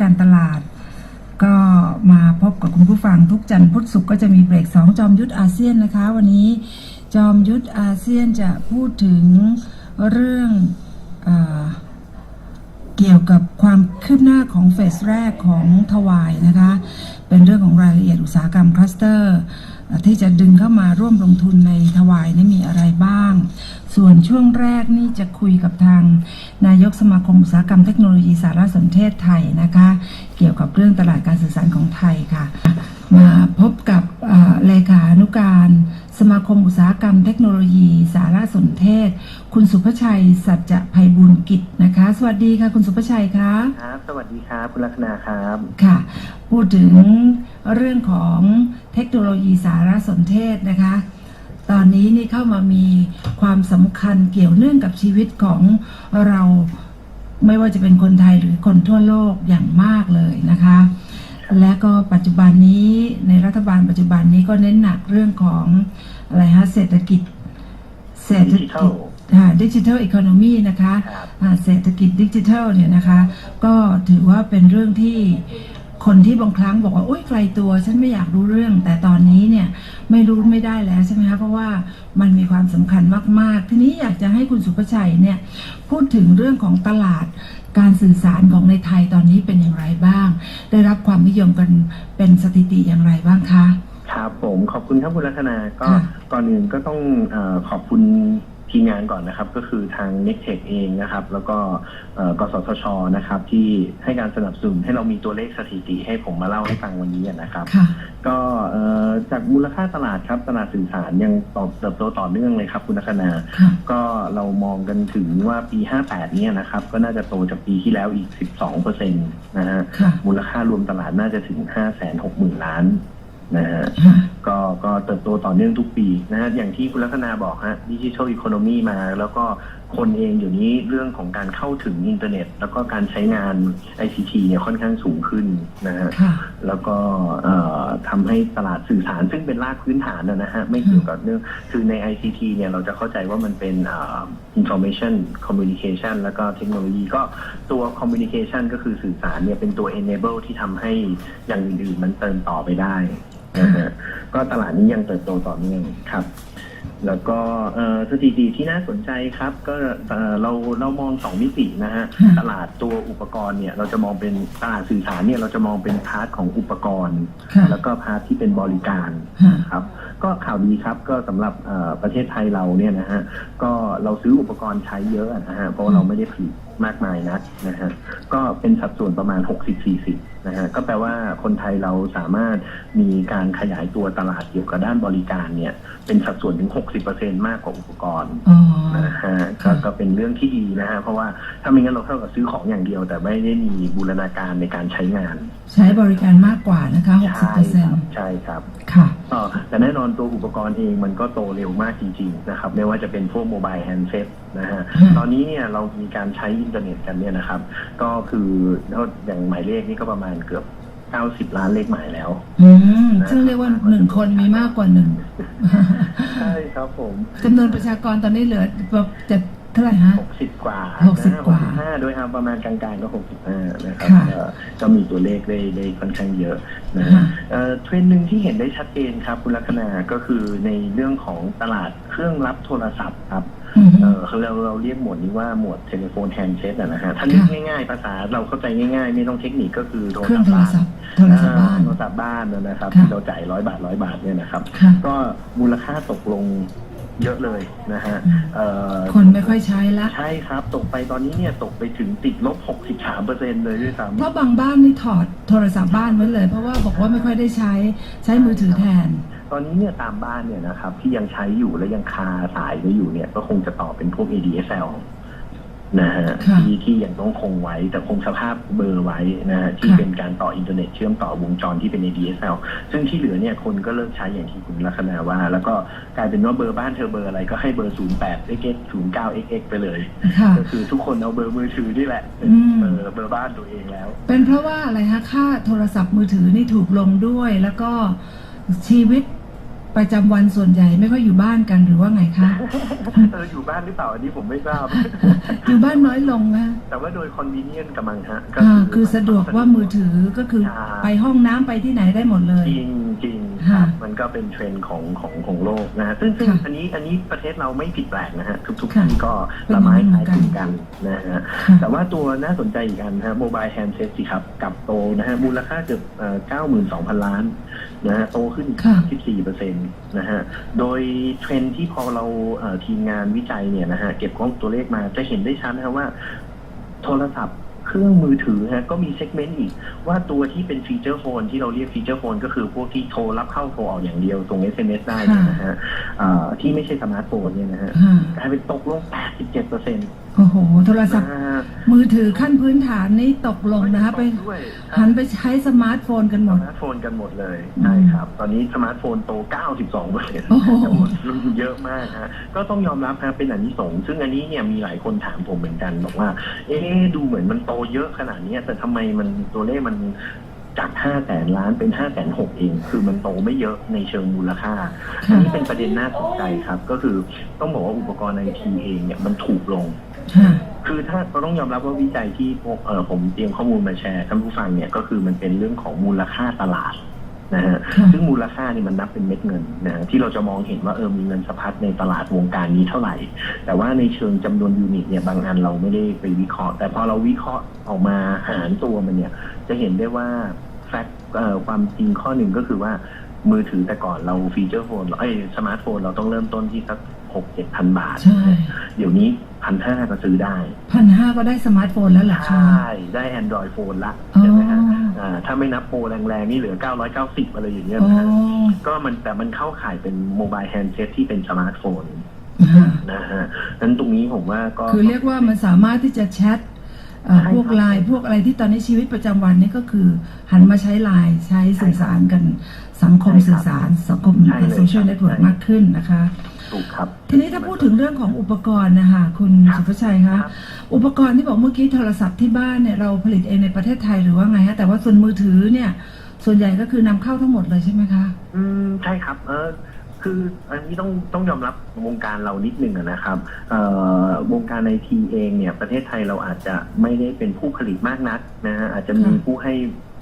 การตลาด ก็มาพบกับคุณผู้ฟังทุกจันทร์พุธศุกร์ก็จะมีเบรก 2 จอมยุทธอาเซียนนะคะ วันนี้จอมยุทธอาเซียนจะพูดถึงเรื่องเอเกี่ยวกับความคืบหน้าของเฟสแรกของทวายนะคะ เป็นเรื่องของรายละเอียดอุตสาหกรรมคลัสเตอร์ ที่จะดึงเข้ามาร่วมลงทุนในทวายนี่มีอะไรบ้าง ส่วนช่วงแรกนี่จะคุยกับทางนายกสมาคมอุตสาหกรรมเทคโนโลยีสารสนเทศไทยนะคะ เกี่ยวกับเรื่องตลาดการสื่อสารของไทยค่ะ มาพบกับเอ่อเลขานุการสมาคมอุตสาหกรรมเทคโนโลยีสารสนเทศ คุณสุภชัย สัจจะภัยบุญกิจนะคะ สวัสดีค่ะคุณสุภชัยคะครับ สวัสดีครับคุณลักษณาครับค่ะ พูดถึงเรื่องของ เทคโนโลยีสารสนเทศนะคะ ตอนนี้นี่เข้ามามีความสำคัญเกี่ยวเนื่องกับชีวิตของเราไม่ว่าจะเป็นคนไทยหรือคนทั่วโลกอย่างมากเลยนะคะ และก็ปัจจุบันนี้ในรัฐบาลปัจจุบันนี้ก็เน้นหนักเรื่องของอะไรฮะเศรษฐกิจเศรษฐกิจ Digital ดิจิทัลอีโคโนมีนะคะครับอ่าเศรษฐกิจดิจิทัลเนี่ยนะคะ ก็ถือว่าเป็นเรื่องที่ คนที่บางครั้งบอกว่าโอ๊ยไกลตัว ฉันไม่อยากรู้เรื่อง แต่ตอนนี้เนี่ยไม่รู้ไม่ได้แล้วใช่ไหมคะเพราะว่ามันมีความสำคัญมากๆ ทีนี้อยากจะให้คุณสุภชัยเนี่ยพูดถึงเรื่องของตลาดการสื่อสารของในไทยตอนนี้เป็นอย่างไรบ้าง ได้รับความนิยมกันเป็นสถิติอย่างไรบ้างคะครับผมขอบคุณครับคุณลักษณาก็ค่ะก่อนอื่นก็ต้องเออขอบคุณ ทีมงานก่อนนะครับก็คือทาง n e c t e c h เองนะครับ แล้วก็เอ่อกสทชนะครับ ที่ให้การสนับสนุนให้เรามีตัวเลขสถิติ ให้ผมมาเล่าให้ฟังวันนี้นะครับค่ะก็เอ่อจากมูลค่าตลาดครับ ตลาดสื่อสารยังตอบเติบโตต่อเนื่องเลยครับ คุณลักษณาค่ะก็เรามองกันถึงว่าปี 58เนี่ยนะครับ ก็น่าจะโตจากปีที่แล้วอีก 12เปอร์เซ็นต์นะฮะค่ะมูลค่ารวมตลาดน่าจะถึง 560,000 ล้านนะฮะค่ะ ก็ก็เติบโตต่อเนื่องทุกปีนะฮะอย่างที่คุณลักษณาบอกฮะดิจิทัลอีโคโนมีมา แล้วก็คนเองอยู่นี้เรื่องของการเข้าถึงอินเทอร์เน็ต แล้วก็การใช้งาน ICT เนี่ยค่อนข้างสูงขึ้นนะฮะค่ะแล้วก็เอ่อทำให้ตลาดสื่อสารซึ่งเป็นรากพื้นฐานนะนะฮะไม่เกี่ยวกับเรื่องคือใน ICT เนี่ยเราจะเข้าใจว่ามันเป็นเอ่อ information communication แล้วก็เทคโนโลยีก็ตัว communication ก็คือสื่อสารเนี่ยเป็นตัว enable ที่ทำให้อย่างอื่นๆมันเติมต่อไปได้นะฮะ ก็ตลาดนี้ยังเติบโตต่อเนื่องครับ แล้วก็เอ่อสถิติที่น่าสนใจครับ ก็เอ่อเราเรามองสองมิตินะฮะค่ะตลาดตัวอุปกรณ์เนี่ย เราจะมองเป็นตลาดสื่อสารเนี่ยเราจะมองเป็นพาร์ทของอุปกรณ์ค่ะแล้วก็พาร์ทที่เป็นบริการค่ะครับ ก็ข่าวดีครับก็สำหรับเอ่อประเทศไทยเราเนี่ยนะฮะก็เราซื้ออุปกรณ์ใช้เยอะนะฮะเพราะว่าเราไม่ได้ผลิตมากมายนักนะฮะก็เป็นสัดส่วนประมาณ 60-40นะฮะก็แปลว่าคนไทยเราสามารถมีการขยายตัวตลาดเกี่ยวกับด้านบริการเนี่ย เป็นสัดส่วนถึง 60%มากกว่าอุปกรณ์อ๋อนะฮะก็ก็เป็นเรื่องที่ดีนะฮะเพราะว่าถ้าไม่งั้นเราเท่ากับซื้อของอย่างเดียว แต่ไม่ได้มีบูรณาการในการใช้งาน ใช้บริการมากกว่านะคะใช่ครับใช่ครับ60%ค่ะอ่า แต่แน่นอนตัวอุปกรณ์เองมันก็โตเร็วมากจริงๆนะครับไม่ว่าจะเป็นพวกโมบายแฮนด์เซ็ตนะฮะอืมตอนนี้เนี่ยเรามีการใช้อินเทอร์เน็ตกันเนี่ยนะครับ ก็คืออย่างหมายเลขนี่ก็ประมาณเกือบ90ล้านเลขหมายแล้ว อืม ซึ่งเรียกว่าหนึ่งคนมีมากกว่าหนึ่ง ใช่ครับผมจำนวนประชากรตอนนี้เหลือแบบจะเท่าไหร่ฮะ60ก ว่าหกสิบกว่านะฮะ65โดยเอาประมาณกลางๆก็65นะครับค่ะเอ่อก็มีตัวเลขได้ได้ค่อนข้างเยอะนะฮะค่ะเอ่อเทรนด์หนึ่งที่เห็นได้ชัดเจนครับคุณลักษณาก็คือในเรื่องของตลาดเครื่องรับโทรศัพท์ครับอืมเออเราเราเรียกหมวดนี้ว่าหมวดเทเลโฟนแฮนด์เซตนะฮะถ้านึกค่ะง่ายๆ ภาษาเราเข้าใจง่ายๆ ไม่ต้องเทคนิคก็คือโทรเครื่องศัพท์โทรบ้านศัพท์โทรศัพท์บ้านอ่โทรศัพท์บ้านนะครับค่ะที่เราจ่ายร้อยบาทร้อยบาทเนี่ยนะครับค่ะก็มูลค่าตกลง เยอะเลยนะฮะอืมเอ่อคนไม่ค่อยใช้ละ ใช่ครับ ตกไปตอนนี้เนี่ยตกไปถึงติดลบ 63เปอร์เซ็นเลยด้วยซ้ำเพราะบางบ้านนี่ถอดโทรศัพท์บ้านไว้เลย เพราะว่าบอกว่าไม่ค่อยได้ใช้ใช้มือถือแทน ตอนนี้เนี่ยตามบ้านเนี่ยนะครับที่ยังใช้อยู่และยังคาสายไว้อยู่เนี่ยก็คงจะต่อเป็นพวก ADSL นะฮะค่ะที่ที่ยังต้องคงไว้แต่คงสภาพเบอร์ไว้นะฮะที่ค่ะเป็นการต่ออินเทอร์เน็ตเชื่อมต่อวงจรที่เป็น ADSL ซึ่งที่เหลือเนี่ยคนก็เลิกใช้อย่างที่คุณลักษณะว่า แล้วก็กลายเป็นว่าเบอร์บ้านเธอเบอร์อะไรก็ให้เบอร์ 08 xx 09 xx ไปเลยค่ะก็คือทุกคนเอาเบอร์มือถือนี่แหละเป็นอืมเบอร์เบอร์บ้านตัวเองแล้ว เป็นเพราะว่าอะไรฮะค่าโทรศัพท์มือถือนี่ถูกลงด้วยแล้วก็ชีวิต ประจำวันส่วนใหญ่ไม่ค่อยอยู่บ้านกันหรือว่าไงคะ เอออยู่บ้านหรือเปล่าอันนี้ผมไม่ทราบ อยู่บ้านน้อยลงนะแต่ว่าโดย convenient กำลังฮะก็อ่าคือสะดวกว่ามือถือก็คือใช่ไปห้องน้ำไปที่ไหนได้หมดเลย จริงจริงครับค่ะมันก็เป็นเทรนด์ของของของโลกนะฮะซึ่งซึ่งค่ะอันนี้อันนี้ประเทศเราไม่ผิดแปลกนะฮะทุกๆค่ะที่ก็เป็นละไม้อย่างนั้คล้านยเหมือนกันคลึงกันนะฮะ ค่ะ แต่ว่าตัวน่าสนใจอีกอันนะฮะโมบายแฮนด์เซ็ตสิครับกับโตนะฮะมูลค่าเกือบเก้าหมื่นสองพันล้าน นะฮะโตขึ้นค่ะ14เปอร์เซ็นต์นะฮะ โดยเทรนด์ที่พอเราเอ่อทีมงานวิจัยเนี่ยนะฮะเก็บข้อมูลตัวเลขมาจะเห็นได้ชัดนะครับว่า โทรศัพท์เครื่องมือถือฮะก็มีเซกเมนต์อีก ว่าตัวที่เป็นฟีเจอร์โฟนที่เราเรียกฟีเจอร์โฟนก็คือพวกที่โทรรับเข้าโทรออกอย่างเดียวส่ง SMS ได้เนี่ยนะฮะเอ่อที่ไม่ใช่สมาร์ทโฟนเนี่ยนะฮะค่ะกลายเป็นตกลง 87เปอร์เซ็นต์โอ้โห โทรศัพท์ มือถือขั้นพื้นฐานนี่ตกลงนะคะไปด้วยหันไปใช้สมาร์ทโฟนกันหมสด มาร์ทโฟนกันหมดเลยอืมใช่ครับ ตอนนี้สมาร์ทโฟนโต 92เปอร์เซ็นต์โอ้โห เยอะมากฮะก็ต้องยอมรับครับเป็นอันนี้สงส์ซึ่งอันนี้เนี่ยมีหลายคนถามผมเหมือนกันบอกว่า เอ๊ะดูเหมือนมันโตเยอะขนาดเนี้ยแต่ทำไมมันตัวเลขมันจาก 5 แสนล้านเป็น 5 แสนหกเอง คือมันโตไม่เยอะในเชิงมูลค่า อันนี้เป็นประเด็นน่าสนใจครับ ก็คือต้องบอกว่าอุปกรณ์ไอทีเองเนี่ยมันถูกลง ค่ะ คือถ้าเราต้องยอมรับว่าวิจัยที่พวกเออผมเตรียมข้อมูลมาแชร์ท่านผู้ฟังเนี่ยก็คือมันเป็นเรื่องของมูลค่าตลาดนะฮะค่ะซึ่งมูลค่านี่มันนับเป็นเม็ดเงินนะที่เราจะมองเห็นว่าเออมีเงินสะพัดในตลาดวงการนี้เท่าไหร่ แต่ว่าในเชิงจำนวนยูนิตเนี่ยบางอันเราไม่ได้ไปวิเคราะห์ แต่พอเราวิเคราะห์ออกมาหารตัวมันเนี่ย จะเห็นได้ว่าแฟกต์เอ่อความจริงข้อหนึ่งก็คือว่ามือถือแต่ก่อนเราฟีเจอร์โฟนเอ้ยสมาร์ทโฟนเราต้องเริ่มต้นที่สัก หกเจ็ดพันบาท ใช่เดี๋ยวนี้พันห้าก็ซื้อได้พันห้าก็ได้สมาร์ทโฟนแล้วเหรอใชคะ่ได้ Android Phone ละอ๋อใช่ไหมฮะอ่าถ้าไม่นับโปรแรงๆ นี่เหลือ 990 อะไรอย่างเงี้ยอ๋อนะฮะก็มันแต่มันเข้าข่ายเป็นโมบายแฮนด์เซตที่เป็นสมาร์ทโฟนค่ะนะฮะนั้นตรงนี้ผมว่าก็ คือเรียกว่ามันสามารถที่จะแชทเอ่อใช่ครับ พวกไลน์พวกอะไรที่ตอนนี้ชีวิตประจำวันนี่ก็คือ หันมาใช้ไลน์ใช้สื่อสารกันสังคมใช่ครับสื่อสารสังคมใช่เลยโซเชียลครับเน็ตเวิร์กใช่มากขึ้นนะคะ ถูกครับทีนี้ถ้าพูดถึงเรื่องของอุปกรณ์นะคะคุณครับสุภชัยครัคะบอุปกรณ์ที่บอกเมื่อกี้โทรศัพท์ที่บ้านเนี่ยเราผลิตเองในประเทศไทยหรือว่าไงฮะแต่ว่าส่วนมือถือเนี่ย ส่วนใหญ่ก็คือนำเข้าทั้งหมดเลยใช่ไหมคะ อืมใช่ครับ เออคืออันนี้ต้องต้องยอมรับวงการเรานิดนึงอะนะครับเอ่อวงการไอทีเองเนี่ยประเทศไทยเราอาจจะไม่ได้เป็นผู้ผลิตมากนักนะฮะอาจจะมีค่ะผู้ให้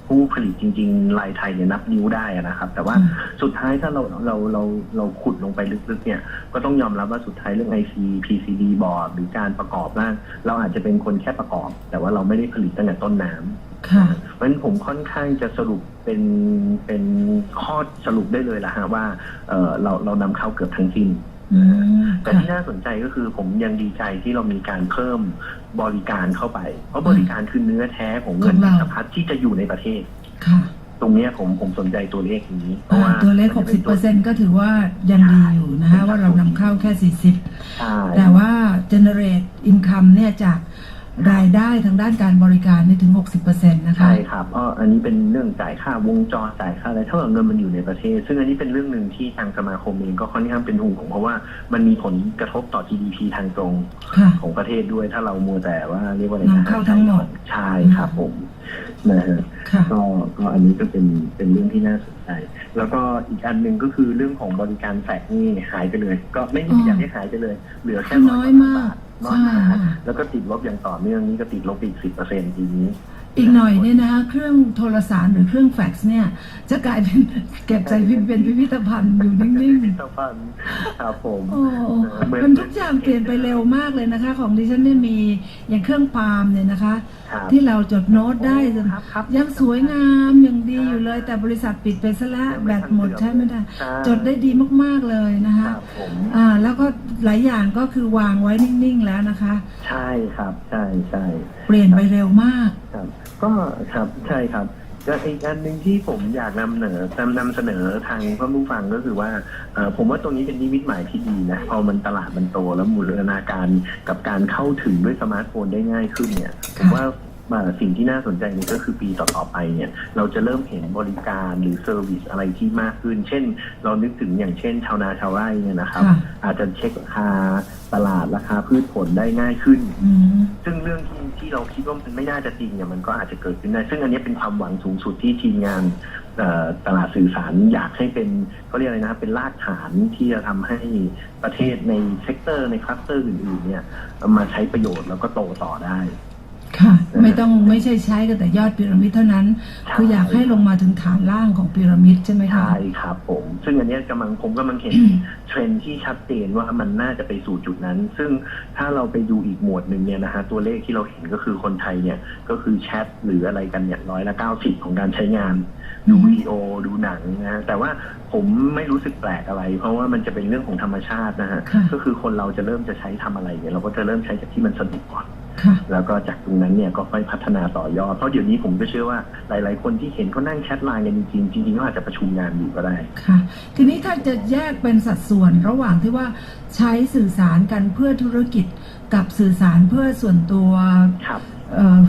ผู้ผลิตจริงๆรายไทยเนี่ยนับนิ้วได้อะนะครับ แต่ว่าอืมสุดท้ายถ้าเราเราเราเราขุดลงไปลึกๆเนี่ยก็ต้องยอมรับว่าสุดท้ายเรื่อง IC PCB บอร์ดหรือการประกอบร่างเราอาจจะเป็นคนแค่ประกอบ แต่ว่าเราไม่ได้ผลิตตั้งแต่ต้นน้ำค่ะเพราะฉะนั้นผมค่อนข้างจะสรุปเป็นเป็นข้อสรุปได้เลยละฮะว่าเออเราเรานำเข้าเกือบทั้งสิ้นอืม แต่ค่ะที่น่าสนใจก็คือผมยังดีใจที่เรามีการเพิ่มบริการเข้าไป เพราะบริการคือเนื้อแท้ของเงินของเราสะพัดที่จะอยู่ในประเทศค่ะตรงเนี้ยผมผมสนใจตัวเลขนี้เพราะอ่าว่าตัวเลขมันจะป็นตัว60%ก็ถือว่ายังดีอยู่นะฮะว่าเรานำเข้าแค่ใช่40 แต่ว่า generate income เนี่ยจาก รายได้ทางด้านการบริการนี่ถึง 60%นะคะ ใช่ครับเพราะอันนี้เป็นเรื่องจ่ายค่าวงจรจ่ายค่าอะไรเท่ากับเงินมันอยู่ในประเทศ ซึ่งอันนี้เป็นเรื่องหนึ่งที่ทางสมาคมเองก็ค่อนข้างเป็นห่วงเพราะว่ามันมีผลกระทบต่อ GDP ทางตรงค่ะ ของประเทศด้วยถ้าเรามัวแต่ว่าเรียกว่าอะไรนำเข้าทั้งหมด ใช่ครับผม นะฮะค่ะก็ก็อันนี้ก็เป็นเป็นเรื่องที่น่าสนใจ แล้วก็อีกอันหนึ่งก็คือเรื่องของบริการแฟกซ์นี่หายไปเลย ก็ไม่ได้อยากให้หายไปเลย เหลือแค่น้อยมากน้อยใช่มากค่ะแล้วก็ติดลบอย่างต่อเนื่องนี่ก็ติดลบอีกสิบเปอร์เซ็นต์ทีนี้ อีกหน่อยเนี่ยนะคะเครื่องโทรสารหรือเครื่องแฟกซ์เนี่ย จะกลายเป็นเก็บใจพิมพ์เป็นพิพิธภัณฑ์อยู่นิ่งพิพิธภัณฑ์ครับผมๆโอ้เหมือนมันทุกอย่างเปลี่ยนไปเร็วมากเลยนะคะ ของดิฉันเนี่ยมีอย่างเครื่องปาล์มเนี่ยนะคะ ครับที่เราจดโน้ตได้ครับครับ ยังสวยงามยังดีอยู่เลย แต่บริษัทปิดไปซะแล้วแบตหมดใช้ไม่ได้ ใช่ จดได้ดีมากๆเลยนะคคะรับผมอ่าแล้วก็หลายอย่างก็คือวางไว้นิ่งๆแล้วนะคะ ใช่ครับ ใช่ใช่เปลี่ยนไปเร็วมาก ครับ ก็ครับใช่ครับก็อีกอันหนึ่งที่ผมอยากนำเสนอนำนำเสนอทางท่านผู้ฟังก็คือว่าเอ่อผมว่าตรงนี้เป็นนิมิตหมายที่ดีนะพอมันตลาดมันโตแล้วมูลนาการกับการเข้าถึงด้วยสมาร์ทโฟนได้ง่ายขึ้นเนี่ยผมว่า เอ่อสิ่งที่น่าสนใจนี่ก็คือปีต่อๆไปเนี่ยเราจะเริ่มเห็นบริการหรือเซอร์วิสอะไรที่มากขึ้น เช่น เรานึกถึงอย่างเช่น ชาวนาชาวไร่เนี่ยนะครับค่ะอาจจะเช็คราคาตลาดราคาพืชผลได้ง่ายขึ้นอืมซึ่งเรื่องที่ที่เราคิดว่ามันไม่น่าจะจริงเนี่ยมันก็อาจจะเกิดขึ้นได้ ซึ่งอันนี้เป็นความหวังสูงสุดที่ทีมงานเอ่อตลาดสื่อสารอยากให้เป็นเขาเรียกอะไรนะเป็นรากฐานที่จะทำให้ประเทศในเซกเตอร์ในคลัสเตอร์อื่นๆเนี่ยมาใช้ประโยชน์แล้วก็โตต่อได้ ค่ะ ไม่ต้องไม่ใช่ใช้กันแต่ยอดพีระมิดเท่านั้นใช่คืออยากให้ลงมาถึงฐานล่างของพีระมิดใช่ไหมคะใช่ครับผม ซึ่งอันเนี้ยกำลังผมกำลังเห็นเทรนด์ที่ชัดเจนว่ามันน่าจะไปสู่จุดนั้น ซึ่งถ้าเราไปดูอีกหมวดหนึ่งเนี่ยนะฮะตัวเลขที่เราเห็นก็คือคนไทยเนี่ยก็คือแชทหรืออะไรกันเนี่ยร้อยละเก้าสิบของการใช้งานดูวิดีโอดูหนังนะฮะแต่ว่าผมไม่รู้สึกแปลกอะไร เพราะว่ามันจะเป็นเรื่องของธรรมชาตินะฮะค่ะก็คือคนเราจะเริ่มจะใช้ทำอะไรเนี่ยเราก็จะเริ่มใช้จากที่มันสนุกก่อนค่ะ แล้วก็จากตรงนั้นเนี่ยก็ค่อยพัฒนาต่อยอด เพราะเดี๋ยวนี้ผมก็เชื่อว่าหลาย ๆ คนที่เห็นเขานั่งแชทไลน์กันจริงๆจริงๆก็อาจจะประชุมงานอยู่ก็ได้ค่ะ ทีนี้ถ้าจะแยกเป็นสัดส่วนระหว่างที่ว่าใช้สื่อสารกันเพื่อธุรกิจกับสื่อสารเพื่อส่วนตัวครับเอ่อ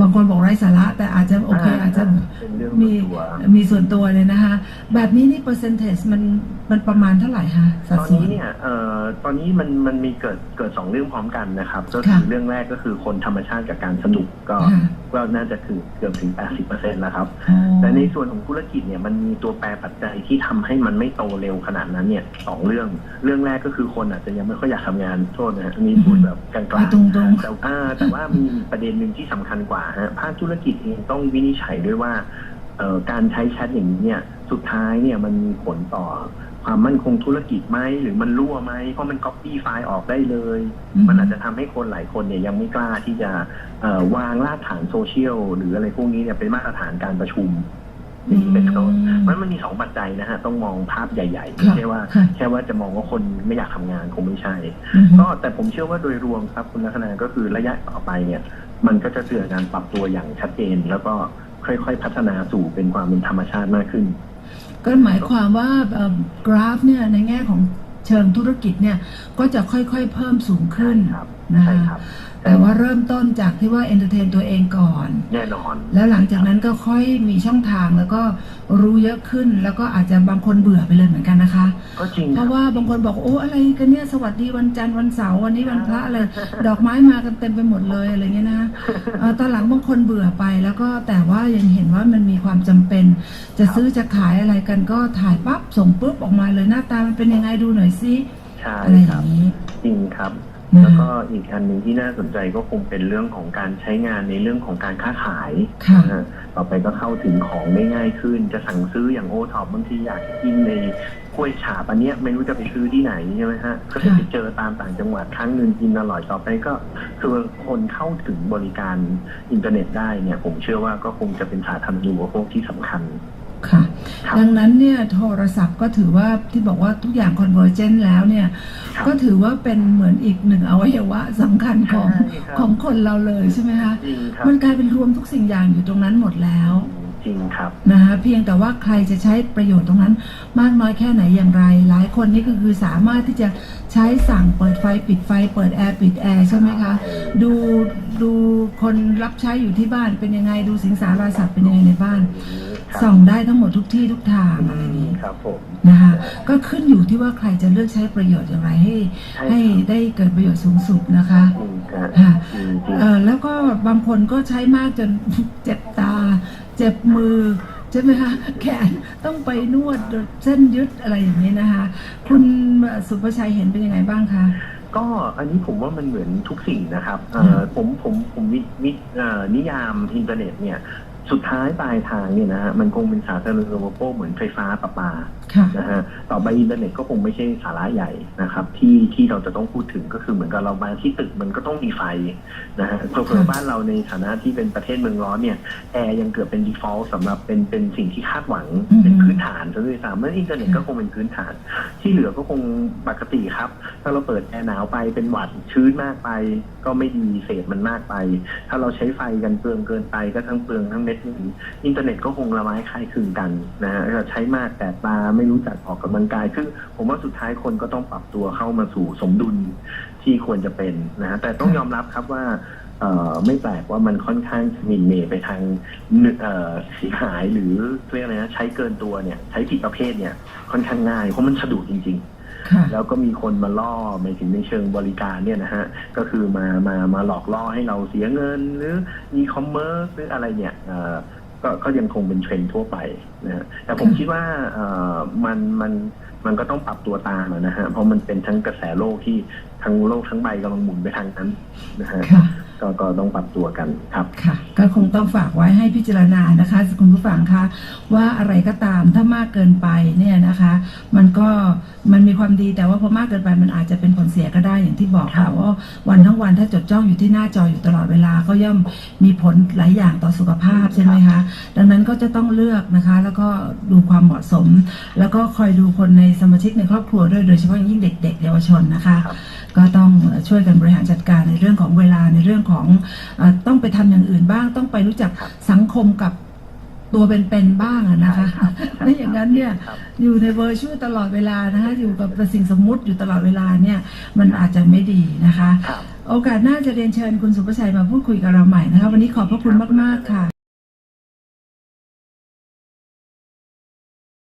บางคนบอกไร้สาระ แต่อาจจะโอเคอาจจะเป็นเรื่องมีส่วนตัวมีส่วนตัวเลยนะคะ แบบนี้นี่เปอร์เซนเทจมันมันประมาณเท่าไหร่คะสัดตอนส่วน นี้เนี่ยเอ่อตอนนี้มันมันมีเกิดเกิดสองเรื่องพร้อมกันนะครับ ก็คือค่ะเรื่องแรกก็คือคนธรรมชาติกับการสนุกก็ค่ะ ก็น่าจะคือเกือบถึง 80%แล้วครับ อ๋อแต่ในส่วนของธุรกิจเนี่ยมันมีตัวแปรปัจจัยที่ทำให้มันไม่โตเร็วขนาดนั้นเนี่ยสองเรื่อง เรื่องแรกก็คือคนอาจจะยังไม่ค่อยอยากทำงานโทษนะฮะอันนี้พูดแบบกลางเอาๆตรงๆแต่อ่าแต่ว่ามีอีกประเด็นหนึ่งที่สำคัญกว่าฮะภาคธุรกิจเองต้องวินิจฉัยด้วยว่าเอ่อ การใช้แชทอย่างนี้เนี่ยสุดท้ายเนี่ยมันมีผลต่อความมั่นคงธุรกิจไหมหรือมันรั่วไหมเพราะมันก๊อปปี้ไฟล์ออกได้เลยอืมมันอาจจะทำให้คนหลายคนเนี่ยยังไม่กล้าที่จะเอ่อวางรากฐานโซเชียลหรืออะไรพวกนี้เนี่ยเป็นมาตรฐานการประชุมอย่างนี้เป็นต้นอืมเพราะฉะนั้นมันมีสองปัจจัยนะฮะ ต้องมองภาพใหญ่ๆไม่ค่ะใช่ว่าค่ะแค่ว่าจะมองว่าคนไม่อยากทำงานคงไม่ใช่อือฮึก็แต่ผมเชื่อว่าโดยรวมครับคุณลักษณะก็คือระยะต่อไปเนี่ย มันก็จะเกิดการปรับตัวอย่างชัดเจนแล้วก็ ค่อย ๆ พัฒนาสู่เป็นความเป็นธรรมชาติมากขึ้น ก็หมายความว่าเอ่อกราฟเนี่ยในแง่ของเชิงธุรกิจเนี่ยก็จะค่อยๆเพิ่มสูงขึ้นใช่ครับ นะใช่คะครับแต่ว่าเริ่มต้นจากที่ว่าเอนเตอร์เทนตัวเองก่อน แน่นอน แล้วหลังจากนั้นก็ค่อยมีช่องทางแล้วก็รู้เยอะขึ้น แล้วก็อาจจะบางคนเบื่อไปเลยเหมือนกันนะคะก็จริงเพครัราะบว่าบางคนบอกโอ้อะไรกันเนี่ยสวัสดีวันจันทร์วันเสาร์วันนี้วันพระอะไรดอกไม้มากันเต็มไปหมดเลยอะไรเงี้ยนะเอ่อตอนหลังบางคนเบื่อไปแล้วก็แต่ว่ายังเห็นว่ามันมีความจำเป็น จะซื้อจะขายอะไรกันก็ถ่ายปั๊บส่งปุ๊บออกมาเลยหน้าตามันเป็นยังไงดูหน่อยซิใช่อะไรอครัย่าบงนี้จริงครับนะ แล้วก็อีกอันหนึ่งที่น่าสนใจก็คงเป็นเรื่องของการใช้งานในเรื่องของการค้าขายค่ะนะฮะต่อไปก็เข้าถึงของได้ง่ายขึ้น จะสั่งซื้ออย่างโอท็อปบางทีอยากกินในกล้วยฉาบอันเนี้ยไม่รู้จะไปซื้อที่ไหนใช่ไหมฮะ ก็จะไปเจอตามต่างจังหวัดครั้งหนึ่งกินอร่อยต่อไปก็คือคนเข้าถึงบริการอินเทอร์เน็ตได้เนี่ย ผมเชื่อว่าก็คงจะเป็นสาธารณูปโภคที่สำคัญ ค่ะครับดังนั้นเนี่ยโทรศัพท์ก็ถือว่าที่บอกว่าทุกอย่างคอนเวอร์เจนแล้วเนี่ยครับก็ถือว่าเป็นเหมือนอีกหนึ่งอวัยวะสำคัญของใช่ครับ ของคนเราเลยใช่ไหมคะจริงครับมันกลายเป็นรวมทุกสิ่งอย่างอยู่ตรงนั้นหมดแล้วจริงครับ นะคะเพียงแต่ว่าใครจะใช้ประโยชน์ตรงนั้น มากน้อยแค่ไหนอย่างไร หลายคนนี่ก็คือสามารถที่จะ ใช้สั่งเปิดไฟปิดไฟ เปิดแอร์ปิดแอร์ใช่ไหมคะ ดูดูคนรับใช้อยู่ที่บ้านเป็นยังไงดูสิงสารสัตว์เป็นยังไงในบ้านครับส่องได้ทั้งหมดทุกที่ทุกทางอือะไรอย่างมนี้ครับผมนะคะก็ขึ้นอยู่ที่ว่าใครจะเลือกใช้ประโยชน์อย่างไรให้ใช่ให้ครับได้เกิดประโยชน์สูงสุดนะคะจริงครับค่ะจริงจริงเออแล้วก็บางคนก็ใช้มากจนเจ็บตา เจ็บมือ ใช่ไหมคะแขนต้องไปนวดเส้นยึดอะไรอย่างนี้นะคะ คุณสุภชัยเห็นเป็นยังไงบ้างคะก็อันนี้ผมว่ามันเหมือนทุกสิ่งนะครับเอ่ออืมผมผมผมวิวิเอ่อนิยามอินเทอร์เน็ตเนี่ย สุดท้ายปลายทางเนี่ยนะฮะมันคงเป็นสาธารณูปโภคเหมือนไฟฟ้าประปาค่ะ นะฮะต่อไปอินเทอร์เน็ตก็คงไม่ใช่สาระใหญ่นะครับ ที่ที่เราจะต้องพูดถึงก็คือเหมือนกับเรามาที่ตึกมันก็ต้องมีไฟนะฮะเพิ่มบ้านเราในฐานะที่เป็นประเทศเมืองร้อนเนี่ยแอร์ยังเกือบเป็น default สำหรับเป็นเป็นสิ่งที่คาดหวังอืม เป็นพื้นฐานซะด้วยซ้ำเมื่ออินเทอร์เน็ตก็คงเป็นพื้นฐาน ที่เหลือก็คงปกติครับ ถ้าเราเปิดแอร์หนาวไปเป็นหวัดชื้นมากไป ก็ไม่ดีเศษมันมากไป ถ้าเราใช้ไฟกันเปลืองเกินไปก็ทั้งเปลืองทั้งเม็ดเงินอินเทอร์เน็ตก็คงละไม้คล้ายคลึงกันนะฮะเราใช้มากแต่ตาไม่รู้จักออกกำลังกายคือผมว่าสุดท้ายคนก็ต้องปรับตัวเข้ามาสู่สมดุลที่ควรจะเป็นนะฮะแต่ต้องยอมรับครับว่าเอ่อไม่แปลกว่ามันค่อนข้างมินเมไปทางเอ่อสียหายหรือเรียกอะไรนะใช้เกินตัวเนี่ย ใช้ผิดประเภทเนี่ยค่อนข้างง่ายเพราะมันสะดวกจริง ๆ แล้วก็มีคนมาล่อหมายถึงในเชิงบริการเนี่ยนะฮะก็คือมามามาหลอกล่อให้เราเสียเงิน หรืออีคอมเมิร์ซหรืออะไรเนี่ยเอ่อก็ก็ยังคงเป็นเทรนด์ทั่วไปนะฮะแต่ผมค่ะคิดว่าเอ่อมันมันมันก็ต้องปรับตัวตามอะนะฮะเพราะมันเป็นทั้งกระแสโลกที่ทั้งโลกทั้งใบกำลังหมุนไปทางนั้นนะฮะค่ะ ก็ก็ต้องปรับตัวกันครับค่ะ ก็คงต้องฝากไว้ให้พิจารณานะคะคุณผู้ฟังคะว่าอะไรก็ตามถ้ามากเกินไปเนี่ยนะคะ มันก็มันมีความดีแต่ว่าพอมากเกินไปมันอาจจะเป็นผลเสียก็ได้อย่างที่บอกค่ะว่าวันทั้งวันถ้าจดจ้องอยู่ที่หน้าจออยู่ตลอดเวลาก็ย่อมมีผลหลายอย่างต่อสุขภาพใช่ไหมคะดังนั้นก็จะต้องเลือกนะคะ แล้วก็ดูความเหมาะสม แล้วก็คอยดูคนในสมาชิกในครอบครัวด้วยโดยเฉพาะอย่างยิ่งเด็ก ๆ เยาวชนนะคะครับก็ต้องช่วยกันบริหารจัดการในเรื่องของเวลาในเรื่องของเออต้องไปทำอย่างอื่นบ้าง ต้องไปรู้จักครับสังคมกับตัวเป็นๆบ้างอะนะคะใช่ครับไม่อย่างนั้นเนี่ยครับอยู่ในเวอร์ชวลตลอดเวลานะคะอยู่กับแต่สิ่งสมมุติอยู่ตลอดเวลาเนี่ยมันอาจจะไม่ดีนะคะครับโอกาสหน้าจะเรียนเชิญคุณสุภชัยมาพูดคุยกับเราใหม่นะคะ วันนี้ขอบพระคุณมากๆค่ะ